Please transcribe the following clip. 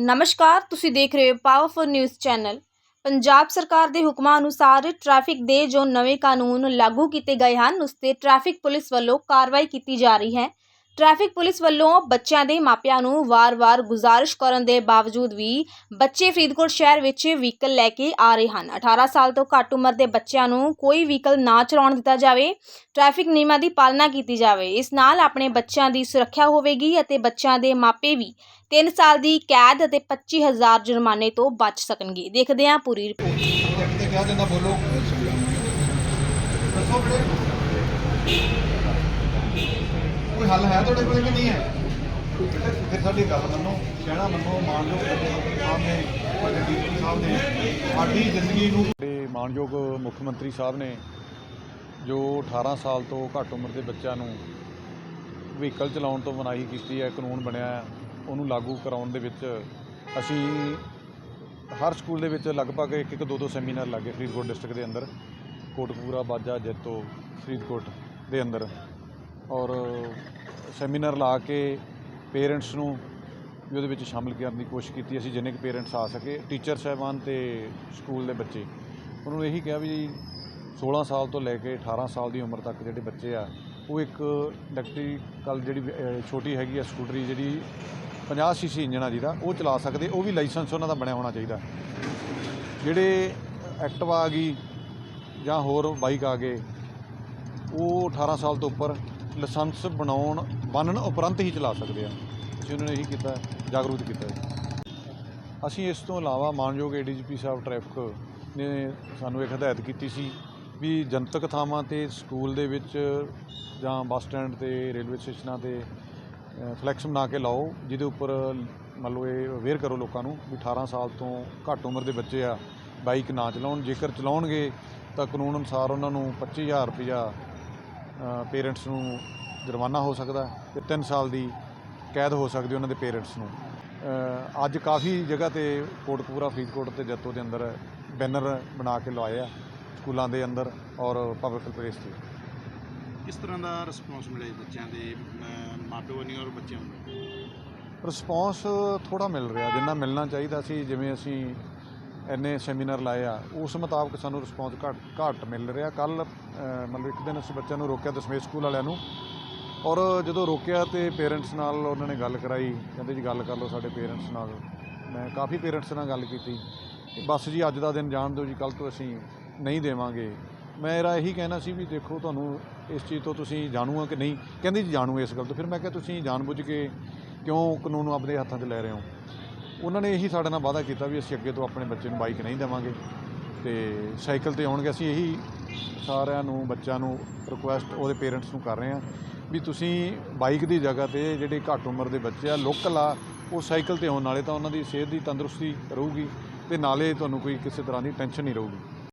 ਨਮਸਕਾਰ, ਤੁਸੀਂ ਦੇਖ ਰਹੇ ਹੋ ਪਾਵਰਫੁਲ ਨਿਊਜ਼ ਚੈਨਲ ਪੰਜਾਬ ਸਰਕਾਰ ਦੇ ਹੁਕਮਾਂ ਅਨੁਸਾਰ ਟ੍ਰੈਫਿਕ ਦੇ ਜੋ ਨਵੇਂ ਕਾਨੂੰਨ ਲਾਗੂ ਕੀਤੇ ਗਏ ਹਨ, ਉਸ ਤੇ ਟ੍ਰੈਫਿਕ ਪੁਲਿਸ ਵੱਲੋਂ ਕਾਰਵਾਈ ਕੀਤੀ ਜਾ ਰਹੀ ਹੈ। ਟ੍ਰੈਫਿਕ ਪੁਲਿਸ ਵੱਲੋਂ ਬੱਚਿਆਂ ਦੇ ਮਾਪਿਆਂ ਨੂੰ ਵਾਰ-ਵਾਰ ਗੁਜ਼ਾਰਿਸ਼ ਕਰਨ ਦੇ ਬਾਵਜੂਦ ਵੀ ਬੱਚੇ ਫਰੀਦਕੋਟ ਸ਼ਹਿਰ ਵਿੱਚ ਵਹੀਕਲ ਲੈ ਕੇ ਆ ਰਹੇ ਹਨ। 18 ਸਾਲ ਤੋਂ ਘੱਟ ਉਮਰ ਦੇ ਬੱਚਿਆਂ ਨੂੰ ਕੋਈ ਵਹੀਕਲ ਨਾ ਚਲਾਉਣ ਦਿੱਤਾ ਜਾਵੇ, ਟ੍ਰੈਫਿਕ ਨਿਯਮਾਂ ਦੀ ਪਾਲਣਾ ਕੀਤੀ ਜਾਵੇ। ਇਸ ਨਾਲ ਆਪਣੇ ਬੱਚਿਆਂ ਦੀ ਸੁਰੱਖਿਆ ਹੋਵੇਗੀ ਅਤੇ ਬੱਚਿਆਂ ਦੇ ਮਾਪੇ ਵੀ 3 ਸਾਲ ਦੀ ਕੈਦ ਅਤੇ 25000 ਜੁਰਮਾਨੇ ਤੋਂ ਬਚ ਸਕਣਗੇ। ਦੇਖਦੇ ਹਾਂ ਪੂਰੀ ਰਿਪੋਰਟ ਜੱਟ ਤੇ ਕਿਹਾ ਜਾਂਦਾ ਬੋਲੋ ਦੱਸੋ ਵੀਰੇ ਕੋਈ ਹੱਲ ਹੈ ਤੁਹਾਡੇ ਕੋਲ ਕਿ ਨਹੀਂ ਹੈ? ਫਿਰ ਸਾਡੀ ਗੱਲ ਮੰਨੋ, ਕਹਿਣਾ ਮੰਨੋ ਮਾਨਯੋਗ ਸਾਹਿਬ ਨੇ, ਸਾਡੇ ਸਾਹਿਬ ਨੇ, ਸਾਡੀ ਜ਼ਿੰਦਗੀ ਨੂੰ ਮਾਨਯੋਗ ਮੁੱਖ ਮੰਤਰੀ ਸਾਹਿਬ ਨੇ ਜੋ 18 ਸਾਲ ਤੋਂ ਘੱਟ ਉਮਰ ਦੇ ਬੱਚਿਆਂ ਨੂੰ ਵਹੀਕਲ ਚਲਾਉਣ ਤੋਂ ਮਨਾਹੀ ਕੀਤੀ ਹੈ, ਕਾਨੂੰਨ ਬਣਿਆ ਹੈ, ਉਹਨੂੰ ਲਾਗੂ ਕਰਾਉਣ ਦੇ ਵਿੱਚ ਅਸੀਂ ਹਰ ਸਕੂਲ ਦੇ ਵਿੱਚ ਲਗਭਗ ਇੱਕ ਇੱਕ ਦੋ ਦੋ ਸੈਮੀਨਾਰ ਲੱਗੇ ਫਰੀਦਕੋਟ ਡਿਸਟ੍ਰਿਕਟ ਦੇ ਅੰਦਰ, ਕੋਟਕਪੂਰਾ, ਬਾਜਾ, ਜੈਤੋ, ਫਰੀਦਕੋਟ ਦੇ ਅੰਦਰ ਔਰ ਸੈਮੀਨਾਰ ਲਾ ਕੇ ਪੇਰੈਂਟਸ ਨੂੰ ਵੀ ਉਹਦੇ ਵਿੱਚ ਸ਼ਾਮਲ ਕਰਨ ਦੀ ਕੋਸ਼ਿਸ਼ ਕੀਤੀ, ਅਸੀਂ ਜਿੰਨੇ ਕੁ ਪੇਰੈਂਟਸ ਆ ਸਕੇ, ਟੀਚਰ ਸਾਹਿਬਾਨ ਤੇ ਸਕੂਲ ਦੇ ਬੱਚੇ। ਉਹਨਾਂ ਨੂੰ ਇਹੀ ਕਿਹਾ ਵੀ 16 ਸਾਲ ਤੋਂ ਲੈ ਕੇ 18 ਸਾਲ ਦੀ ਉਮਰ ਤੱਕ ਜਿਹੜੇ ਬੱਚੇ ਆ, ਉਹ ਇੱਕ ਇਲੈਕਟ੍ਰੀਕਲ ਜਿਹੜੀ ਛੋਟੀ ਹੈਗੀ ਆ ਸਕੂਟਰੀ ਜਿਹੜੀ 50 ਸੀਸੀ ਇੰਜਨ ਆ ਜਿਹਦਾ, ਉਹ ਚਲਾ ਸਕਦੇ, ਉਹ ਵੀ ਲਾਇਸੈਂਸ ਉਹਨਾਂ ਦਾ ਬਣਿਆ ਹੋਣਾ ਚਾਹੀਦਾ। ਜਿਹੜੇ ਐਕਟਿਵਾ ਆ ਗਈ ਜਾਂ ਹੋਰ ਬਾਈਕ ਆ ਗਏ, ਉਹ 18 ਸਾਲ ਤੋਂ ਉੱਪਰ ਲਾਇਸੈਂਸ ਬਣਾਉਣ, ਬਣਨ ਉਪਰੰਤ ਹੀ ਚਲਾ ਸਕਦੇ ਆ ਅਸੀਂ ਉਹਨਾਂ ਨੇ ਇਹੀ ਕੀਤਾ, ਜਾਗਰੂਕ ਕੀਤਾ ਅਸੀਂ ਇਸ ਤੋਂ ਇਲਾਵਾ ਮਾਨਯੋਗ ਏਡੀਜੀਪੀ ਸਾਹਿਬ ਟ੍ਰੈਫਿਕ ਨੇ ਸਾਨੂੰ ਇੱਕ ਹਦਾਇਤ ਕੀਤੀ ਸੀ ਵੀ ਜਨਤਕ ਥਾਵਾਂ ਤੇ ਸਕੂਲ ਦੇ ਵਿੱਚ ਜਾਂ ਬੱਸ ਸਟੈਂਡ ਤੇ, ਰੇਲਵੇ ਸਟੇਸ਼ਨਾਂ ਤੇ ਫਲੈਕਸ ਬਣਾ ਕੇ ਲਾਓ, ਜਿਹਦੇ ਉੱਪਰ ਮੰਨ ਲਓ ਇਹ ਅਵੇਅਰ ਕਰੋ ਲੋਕਾਂ ਨੂੰ ਵੀ 18 ਸਾਲ ਤੋਂ ਘੱਟ ਉਮਰ ਦੇ ਬੱਚੇ ਆ, ਬਾਈਕ ਨਾ ਚਲਾਉਣ। ਜੇਕਰ ਚਲਾਉਣਗੇ ਤਾਂ ਕਾਨੂੰਨ ਅਨੁਸਾਰ ਉਹਨਾਂ ਨੂੰ 25000 ਰੁਪਇਆ ਪੇਰੈਂਟਸ ਨੂੰ ਜੁਰਮਾਨਾ ਹੋ ਸਕਦਾ ਤੇ 3 ਸਾਲ ਦੀ ਕੈਦ ਹੋ ਸਕਦੀ ਉਹਨਾਂ ਦੇ ਪੇਰੈਂਟਸ ਨੂੰ। ਅੱਜ ਕਾਫੀ ਜਗ੍ਹਾ ਤੇ ਕੋਟਕਪੂਰਾ ਫਰੀਦਕੋਟ ਤੇ ਜੱਤੋ ਦੇ ਅੰਦਰ ਬੈਨਰ ਬਣਾ ਕੇ ਲਵਾਏ ਆ ਸਕੂਲਾਂ ਦੇ ਅੰਦਰ ਔਰ ਪਬਲਿਕ ਪਲੇਸ ਤੇ। ਕਿਸ ਤਰ੍ਹਾਂ ਦਾ ਰਿਸਪੌਂਸ ਮਿਲਿਆ ਬੱਚਿਆਂ ਦੇ ਮਾਪਿਓ ਨਹੀਂ ਔਰ ਬੱਚਿਆਂ ਨੂੰ? ਰਿਸਪੌਂਸ ਥੋੜਾ ਮਿਲ ਰਿਹਾ ਜਿੰਨਾ ਮਿਲਣਾ ਚਾਹੀਦਾ ਸੀ ਜਿਵੇਂ ਅਸੀਂ ਇੰਨੇ ਸੈਮੀਨਾਰ ਲਾਏ ਆ, ਉਸ ਮੁਤਾਬਕ ਸਾਨੂੰ ਰਿਸਪੌਂਸ ਘੱਟ ਘੱਟ ਮਿਲ ਰਿਹਾ। ਕੱਲ ਮਤਲਬ ਇੱਕ ਦਿਨ ਅਸੀਂ ਬੱਚਿਆਂ ਨੂੰ ਰੋਕਿਆ ਦਸਵੇਂ ਸਕੂਲ ਵਾਲਿਆਂ ਨੂੰ। ਔਰ ਜਦੋਂ ਰੋਕਿਆ ਤੇ ਪੇਰੈਂਟਸ ਨਾਲ ਉਹਨਾਂ ਨੇ ਗੱਲ ਕਰਾਈ, ਕਹਿੰਦੇ ਜੀ ਗੱਲ ਕਰ ਲਓ ਸਾਡੇ ਪੇਰੈਂਟਸ ਨਾਲ। ਮੈਂ ਕਾਫੀ ਪੇਰੈਂਟਸ ਨਾਲ ਗੱਲ ਕੀਤੀ। ਬਸ ਜੀ, ਅੱਜ ਦਾ ਦਿਨ ਜਾਣ ਦਿਓ ਜੀ ਕੱਲ ਤੋਂ ਅਸੀਂ ਨਹੀਂ ਦੇਵਾਂਗੇ। ਮੇਰਾ ਇਹੀ ਕਹਿਣਾ ਸੀ ਵੀ ਦੇਖੋ ਤੁਹਾਨੂੰ ਇਸ ਚੀਜ਼ ਤੋਂ ਤੁਸੀਂ ਜਾਣੂ ਆ ਕਿ ਨਹੀਂ। ਕਹਿੰਦੇ ਜੀ ਜਾਣੂ ਇਸ ਗੱਲ ਤੋਂ। ਫਿਰ ਮੈਂ ਕਿਹਾ ਤੁਸੀਂ ਜਾਣਬੁੱਝ ਕੇ ਕਿਉਂ ਕਾਨੂੰਨ ਨੂੰ ਆਪਣੇ ਹੱਥਾਂ 'ਚ ਲੈ ਰਹੇ ਹੋ? ਉਹਨਾਂ ਨੇ ਇਹੀ ਸਾਡੇ ਨਾਲ ਵਾਅਦਾ ਕੀਤਾ ਵੀ ਅਸੀਂ ਅੱਗੇ ਤੋਂ ਆਪਣੇ ਬੱਚੇ ਨੂੰ ਬਾਈਕ ਨਹੀਂ ਦੇਵਾਂਗੇ ਤੇ ਸਾਈਕਲ ਤੇ ਆਉਣਗੇ। ਅਸੀਂ ਇਹੀ ਸਾਰਿਆਂ ਨੂੰ, ਬੱਚਿਆਂ ਨੂੰ ਰਿਕੁਐਸਟ ਉਹਦੇ ਪੇਰੈਂਟਸ ਨੂੰ ਕਰ ਰਹੇ ਹਾਂ ਵੀ ਤੁਸੀਂ ਬਾਈਕ ਦੀ ਜਗ੍ਹਾ ਤੇ ਜਿਹੜੇ ਘੱਟ ਉਮਰ ਦੇ ਬੱਚੇ ਆ ਲੋਕਲ ਆ, ਉਹ ਸਾਈਕਲ ਤੇ ਆਉਣ ਨਾਲੇ ਤਾਂ ਉਹਨਾਂ ਦੀ ਸਿਹਤ ਦੀ ਤੰਦਰੁਸਤੀ ਰਹੂਗੀ ਤੇ ਨਾਲੇ ਤੁਹਾਨੂੰ ਕੋਈ ਕਿਸੇ ਤਰ੍ਹਾਂ ਦੀ ਟੈਨਸ਼ਨ ਨਹੀਂ ਰਹੂਗੀ।